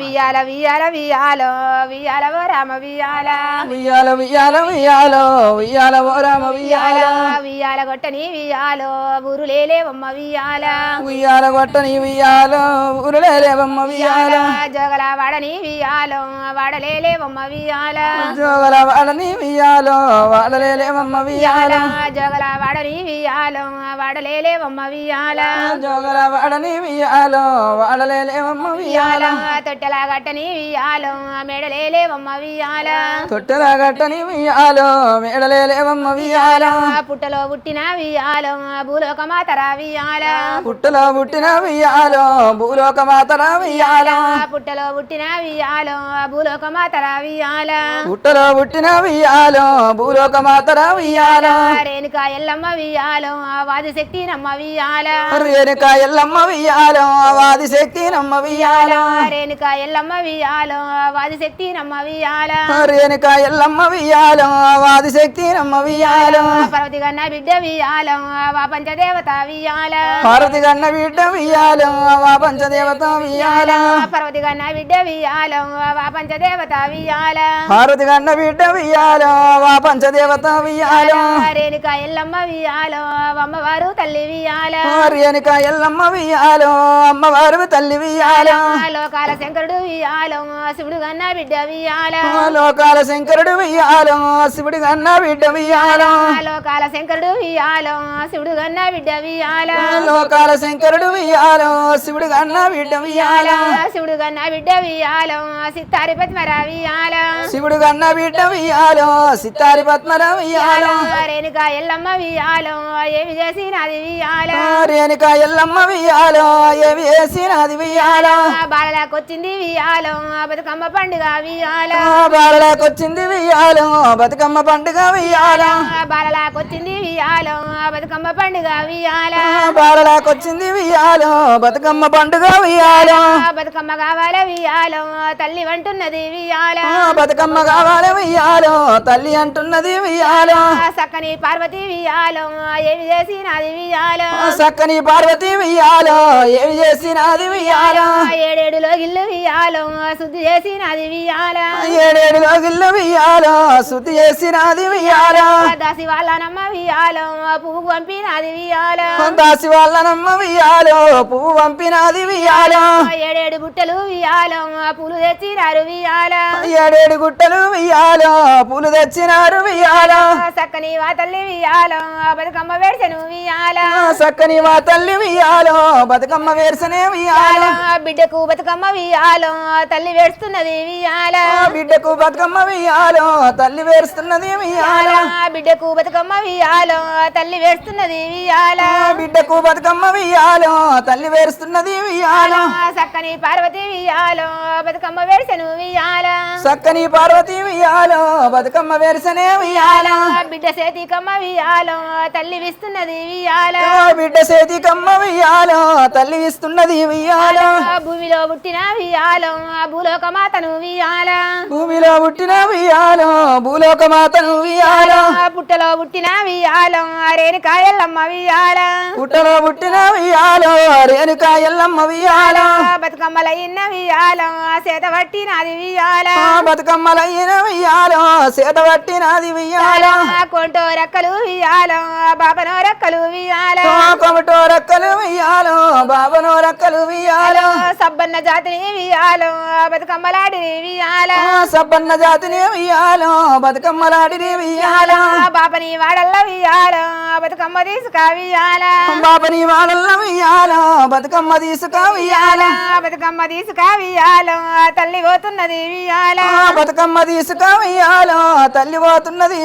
వియాల వియాల వియాలో వియాల ఓ రామ వియాల వియ్యాల వియ్యాల వియ్యాలో వియ్యాల ఓ రామ వియ్యాల. వియాల గొట్టని వియాలో ఊరులేలేవమ్మ వియాల ఉయ్యాల కొట్టని వియ్యాలో ఊరులేవమ్మ వియ్యాల జగల వాడని వియాలో వాడలేలేవమ్మ వియాల జోగల వాడని వియ్యాలో వాడలేవమ్మ వియ్యాల. జగల వాడని వియాలో వాడలేలేవమ్మ వియాల జోగల వాడని వియ్యాలో వాడలేవమ్మ వియ్యాల. తొట్టెల గట్టని వియాలో మెడలేలేవమ్మ వియాల తొట్టెల గట్టని వియ్యాలో మేడలేవమ్మ వియ్యాల పుట్టలో పుట్టిన వియాలో భూలోక మాతరా వియాల పుట్టలో పుట్టిన వియ్యాలో భూలోక మాతర వియ్యాల పుట్టలో పుట్టిన వియాలో భూలోక మాతర వియాల పుట్టలో పుట్టిన వియ్యాలో భూలోక మాతర వియ్యాల రేణుక ఎల్లమ్మ వియాలో వాదిశక్తి నమ్మ వియాల రేణుక ఎల్లమ్మ వియ్యాలో వాది శక్తి నమ్మ వియ్యాల రేణుక ఎల్లమ్మ వియాలో వాదిశక్తి నమ్మ వియాల రేణుక ఎల్లమ్మ వియ్యాలో వాది శక్తి నమ్మ వియ్యాలో. పర్వతి గన్న బిడ్డ వియాలో వా పంచదేవత వియాల పార్వతి గన్న బిడ్డ వియ్యాలో వా పంచదేవత వియ్యాల. పర్వతి గన్న బిడ్డ వియాలో వా పంచదేవత వియాల పార్వతి గన్న బిడ్డ వియ్యాలో వా పంచదేవత వియ్యాలో. రేణుక ఎల్లమ్మ వియాలో అమ్మవారు తల్లి వియాల రేణుక ఎల్లమ్మ అమ్మవారు తల్లి వియ్యాలో. లోకాల శంకరుడు వియాలో శివుడు గన్న బిడ్డ వియాల లోకాల శంకరుడు వియ్యాలో శివుడి గన్న బిడ్డ వియ్యాలో లోకాల శంకరుడు వియాలో శివుడు గన్న బిడ్డ వియాల లోకాల శంకరుడు వియ్యాలో శివుడి గన్న బిడ్డ వియ్యాలో శివుడు గన్న బిడ్డ వియాలో సిత్తారి పద్మర వియాల శివుడు గన్న బిడ్డ వియ్యాలో సిత్తారి పద్మర వియ్యాలో రేణుక ఎల్లమ్మ వియాలో ఏమి చేసి నాది వియాల రేణుక ఎల్లమ్మ వియ్యాలో ఏవి వేసినది వియ్యాలో వియాలో బతుకమ్మ పండుగ వియాల బాలలాకొచ్చింది బతుకమ్మ పండుగ బాలలాకొచ్చింది వియాలో బతుకమ్మ పండుగ వియాల బాలలాకొచ్చింది బతుకమ్మ పండుగ బతుకమ్మ కావాల వియాలో తల్లి వంటున్నది వియాల బతుకమ్మ కావాలి తల్లి అంటున్నది సక్కని పార్వతి వియాలో ఏమి చేసి నాది వియాలో సక్కని పార్వతి ఏమి చేసినది వియ్యాలో ఏడేడులో గిల్లు వియాలో శుద్ధి చేసి నాది వియాల ఏడేడులో గిల్లు వియ్యాలో? శుద్ధి చేసినది వియ్యాలో? దాసి వాళ్ళ నమ్మ వియాలో పువ్వు పంపినది వియాల దాసి వాళ్ళనమ్మ వియ్యాలో పువ్వు పంపినది వియ్యాలో? ఏడేడు గుట్టలు వియాలో పూలు తెచ్చినారు వియాల ఏడేడు గుట్టలు వియ్యాలో పూలు తెచ్చినారు వియ్యాలో? సక్కని వా తల్లి వియాలో బతుకమ్మ వేడ్చను వియాల సక్కని మా తల్లి వియ్యాలో బతుకమ్మ వేర్సనే వియ్యాలో? బిడ్డకు బతుకమ్మ వియాలో తల్లి వేడుస్తున్నది వియాల బిడ్డకు బతుకమ్మ వియ్యాలో తల్లి వేరుస్తున్నది వియ్యాలో. బిడ్డకు బతుకమ్మ వియాలో తల్లి వేడుస్తున్నది వియాల బిడ్డకు బతుకమ్మ వియ్యాలో తల్లి వేరుస్తున్నది వియ్యాలో. సక్కని పార్వతి వియాలో బతుకమ్మ వేడుసను వియాల సక్కని పార్వతి వియ్యాలో బతుకమ్మ వేరుసనే వియ్యాలో. బిడ్డ సేతికమ్మ వియాలో తల్లి విస్తున్నది వియాల బిడ్డ సేతికమ్మ వియ్యాలో తల్లి ఇస్తున్నది వియ్యాలో. భూమిలో పుట్టిన వియాలో భూలోక మాతను వియాల. భూమిలో పుట్టిన వియ్యాలో భూలోక మాతను వియ్యాలో పుట్టలో పుట్టిన వియాలో రేణుకాయల్లమ్మ వియాల. పుట్టలో పుట్టిన వియ్యాలో రేణుక ఎల్లమ్మ వియ్యాలో బతుకమ్మలయ్యిన వియాలో చేత పట్టినది వియాల. బతుకమ్మలయ్యిన వియ్యాలో సేత పట్టినది వియ్యాలో కొంటో రెక్కలు వియాలో బాబనో రెక్కలు వియాల. కొమటో రెక్కలు వియ్యాలో బాబనో రెక్కలు వియ్యాలో సబ్బన్న జాతిని వియాలో బతుకమ్మలాడిని వియాల సబ్బన్న జాతిని వియ్యాలో బతుకమ్మలాడిని వియ్యాలో? బాపని వాడల్ల వియాలో బతుకమ్మ వియాల బాబని బతుకమ్మ బతుకమ్మ వియాలో తల్లి పోతున్నది వియాల బతుకమ్మ తల్లి పోతున్నది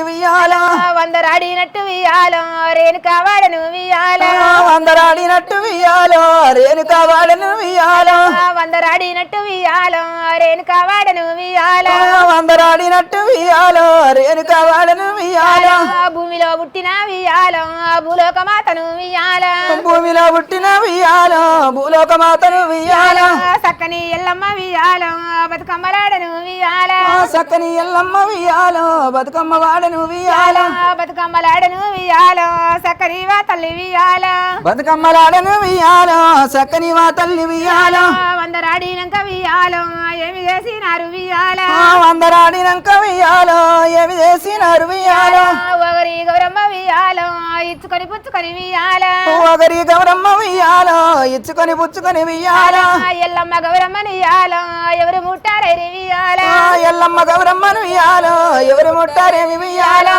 వందరాడినట్టు వియాలో రేణుక వాడను వియాల అందరాడినట్టు వియ్యాలో? రేణుక వాడను వియ్యాలో? వందరాడినట్టు వియాలో రేణుక వాడను వియాల అందరాడినట్టు వియ్యాలో? రేణుక వాడను వియ్యాలో? భూమిలో పుట్టిన వియాలో వియాలో భూలోక మాతను వియాల భూమిలో పుట్టిన వియాలో భూలోక మాతను వియాల సక్కని ఎల్లమ్మ వియాలో బతుకమ్మలాడను వియాల సక్కని ఎల్లమ్మ వియాలో బతుకమ్మ వాడను వియాల బతుకమ్మలాడను వియాలో సక్కని వా తల్లి వియాల బతుకమ్మలాడను వియాలో సక్కని మా తల్లి వియాల వందరాడినాక వియాలో ఏమి చేసినారు వియాల అందరాడినాక వియాలో ఏమి చేసినారు వియాలో ఒకరి గౌరమ్మ వియాలో ఇచ్చుకొని పుచ్చుకొని వియాల ఒకరి గౌరమ్మ వియాలో ఇచ్చుకొని పుచ్చుకొని వియాల ఎల్లమ్మ గౌరమ్మని వియాలో ఎవరు ముట్టారైరి వియాల ఎల్లమ్మ గౌరమ్మను వియాలో ఎవరు ముట్టారేమి వియాల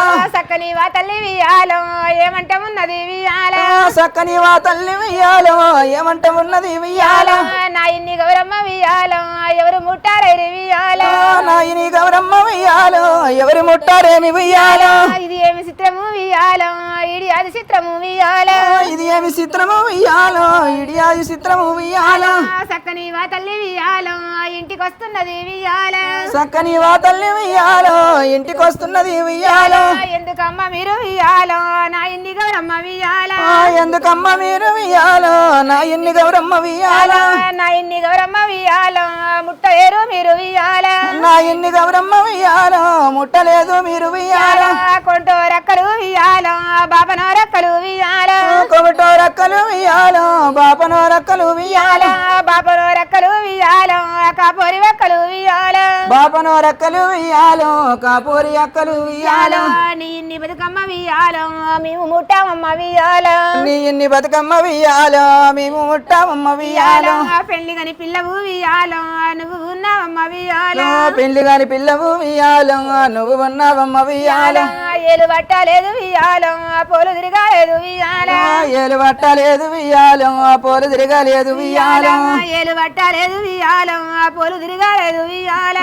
సక్కని వా తల్లి వియాలో ఏమంట ఉన్నది వియాల సక్కని వా తల్లి వియాలో ఏమంట ఉన్నది వియాల నా ఇన్ని గౌరమ్మ వియాలో ఎవరు ముట్టారైరి వియాల నాయని గౌరమ్మ వియాలో ఎవరు ముట్టారేమి వియాల ఏమి చిత్రము వియాలో ఇది అది చిత్రము వియాల ఇది ఏమి చిత్రము వియాలో ఇడియాది చిత్రము వియాల సక్కని వా తల్లి వియాలో ఇంటికి వస్తున్నది వియాల సక్కని వా తల్లి వియాలో ఇంటికి వస్తున్నది వియాలో ఎందుకమ్మ మీరు వియాలో నా ఇన్ని గౌరమ్మ వియాల ఆ, ఎందుకమ్మ మీరు వియాలో నా ఎన్ని గౌరమ్మ వియాల నా ఇన్ని గౌరమ్మ వియాలో ముట్టలేరు మీరు వియాల నా ఎన్ని గౌరమ్మ వియాలో ముట్టలేదు మీరు వియాల కొంటో రెక్కలు వియాలో బాపనో రెక్కలు కొమటో వియాలో బాపనో రక్కలు వియాల బాపనో రెక్కలు వియాలో కాపోరి రెక్కలు వియాల బాపనో రక్కలు వియాలో కాపూరి అక్కలు వియాలో నీ ఇన్ని బతుకమ్మ వియాలో మేము ముట్టామమ్మ వియాల నీ ఎన్ని బతుకమ్మ వియాలో మేము ముట్టామమ్మ వియాలో పెళ్ళి గని పిల్లవు వియాలో నువ్వు ఉన్నావమ్మ వియాల పెళ్ళి కాని పిల్లవు వియాలో నువ్వు ఉన్నావమ్మ వియాలో ఏలు పట్టలేదు వియాలో పోలు తిరగాలేదు వియాల ఏలు పట్టలేదు వియాలో పోలు తిరగలేదు వియాలో ఏలు పట్టలేదు వియాలో పోలు తిరగాలేదు వియాల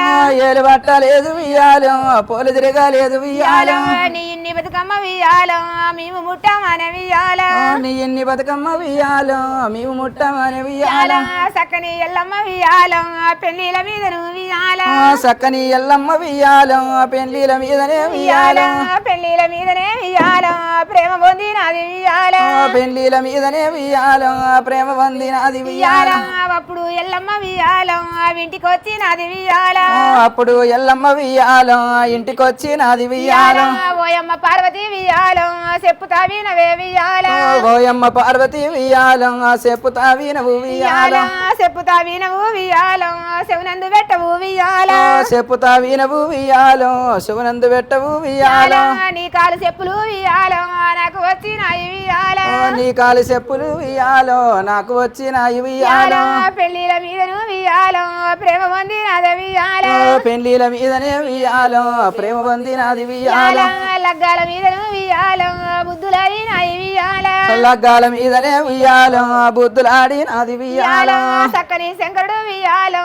ఏలు పట్టలేదు వియాలో పోలు తిరగలేదు వియాలో నీ ఇన్ని బతుకమ్మ వియాలో మేము ముట్టామన వియాల నీ ఎన్ని బతుకమ్మ వియాలో మేము ముట్టమని వియాలో సక్కని ఎల్లమ్మ వియాలో పెళ్ళిల మీద నువ్వు వియాల సక్కని ఎల్లమ్మ వియాలో పెళ్ళిల మీదనే వియాలో పెళ్ళిల మీదనే వియాల ప్రేమ పొందినది వియాల పెళ్ళిల మీదనే వియాలో ప్రేమ పొందినది వియాల అప్పుడు ఎల్లమ్మ వియాల వింటికి వచ్చినది వియాల అప్పుడు ఎల్లమ్మ వియాలో ఇంటికొచ్చి నాది వియాలో ఓయమ్మ పార్వతి వియాల చెప్పుతా వినవే వియాల ఓయమ్మ పార్వతి వియాలో చెప్పుతా వినవు వియాలో చెప్పుతా వినవు వియాల శివనందు పెట్టవు వియాల చెప్పుతా వినవు వియాలో శివనందు పెట్టవు వియాలో నీ కాలు చెప్పులు వియాల నాకు వచ్చినాయి వియాల నీ కాలి చెప్పులు వియాలో నాకు వచ్చిన వియాలో పెళ్ళిల మీదను వియాల ప్రేమ పొందినది వియాల పెళ్ళిల మీదనే వియాలో ప్రేమ పొందినది వియాలో లగ్గాల మీదను వియాల బుద్ధులైనాయి వియాల లగ్గాల మీదనే వియాలో బుద్ధులాడి నాది వియాలో సక్కని శంకరుడు వియాల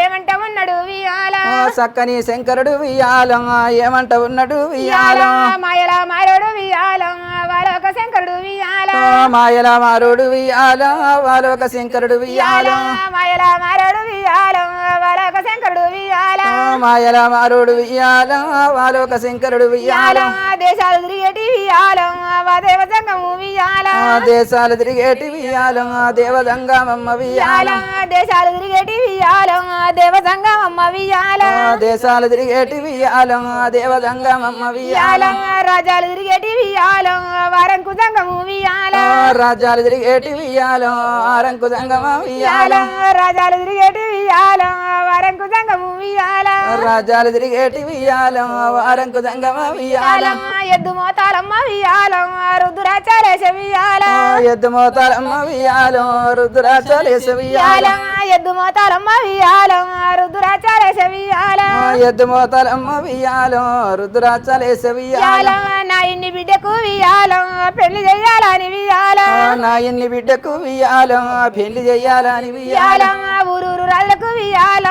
ఏమంట ఉన్నాడు వియాల చక్కని శంకరుడు వియాలో ఏమంట ఉన్నాడు వియాలో మాయల మారోడు వియాల వారొక శంకరుడు వియాల మాయల మారుడు వియాలో వాళ్ళొక శంకరుడు వియాలో మాయల మారోడు వియాల వారొక శంకరుడు వియాల మాయల మారుడు వియాలో శంకరుడు వియాలో దేశాలు తిరిగేటి వియాల దేవ సంగము వియాల దేశాలు తిరిగేటి వియాలో దేవదంగమమ్మ వియాలో దేశాలు తిరిగేటి వియాల దేవ సంగమమ్మ వియాల దేశాలు తిరిగేటి వియాలో దేవదంగమమ్మ వియాలో రాజాలు తిరిగేటి వియాల వారంకు సంగము వియాల రాజ్యాలు తిరిగేటి వియాలో దంగమ వియాలో రాజాలు తిరిగేటి వియాల వారంకు సంగము వియాల రాజ్యాలు తిరిగేటి వియాలో ఆరంకు దంగమ వియాలో ఎద్దు మోతాలమ్మ వియాల రుద్రాచారేశ వియాల ఎద్దు మోతాలమ్మ వియాలో రుద్రాచలేస వియాల ఎద్దు మోతాలమ్మ వియాల రుద్రాచారేశ వియాల ఎద్దు మోతాలమ్మ వియాలో రుద్రాచలేస వియాల నా ఇన్ని బిడ్డకు వియాల పెళ్ళి చెయ్యాలని వియాల నా ఎన్ని బిడ్డకు వియాలో పెళ్ళి ఊరూరు రాళ్ళకు వియాల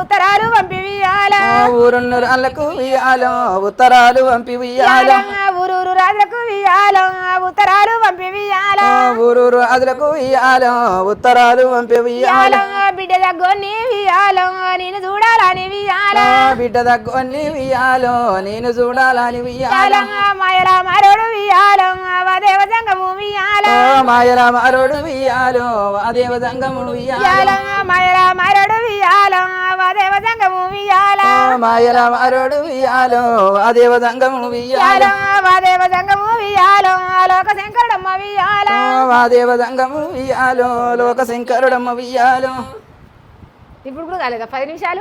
ఉత్తరాలు పంపి వియాల ఊరున్న రాళ్ళకు వియాలో ఉత్తరాలు పంపి వియాలో ఊరూరు రాళ్ళకు వియాల ఉత్తరాలు పంపి వియాల ఊరూరు అదులకు వియాలో ఉత్తరాలు పంపి వియాలో బిడ్డ దగ్గొని వియాలో నేను చూడాలని వియాలో బిడ్డ దగ్గొన్ని వియాలో నేను చూడాలని వియాలో మాయరా మరోడు వియాలో దేవ సంగము వియాలో మాయరా మారోడు వియాలో అదేవ దంగముడు వియాలో మాయరా మరోడు వియాలో దేవ సంగము వియాలో మాయరా మారోడు వియాలో అదేవ దంగముడు వియాలో దేవ సంగము వియాలో లోక శంకరుడమ్మ వియాలో మాదేవ దంగముడు వియాలో లోక శంకరుడమ్మ వియాలో ఇప్పుడు కూడా కాలేదా? పది నిమిషాలు?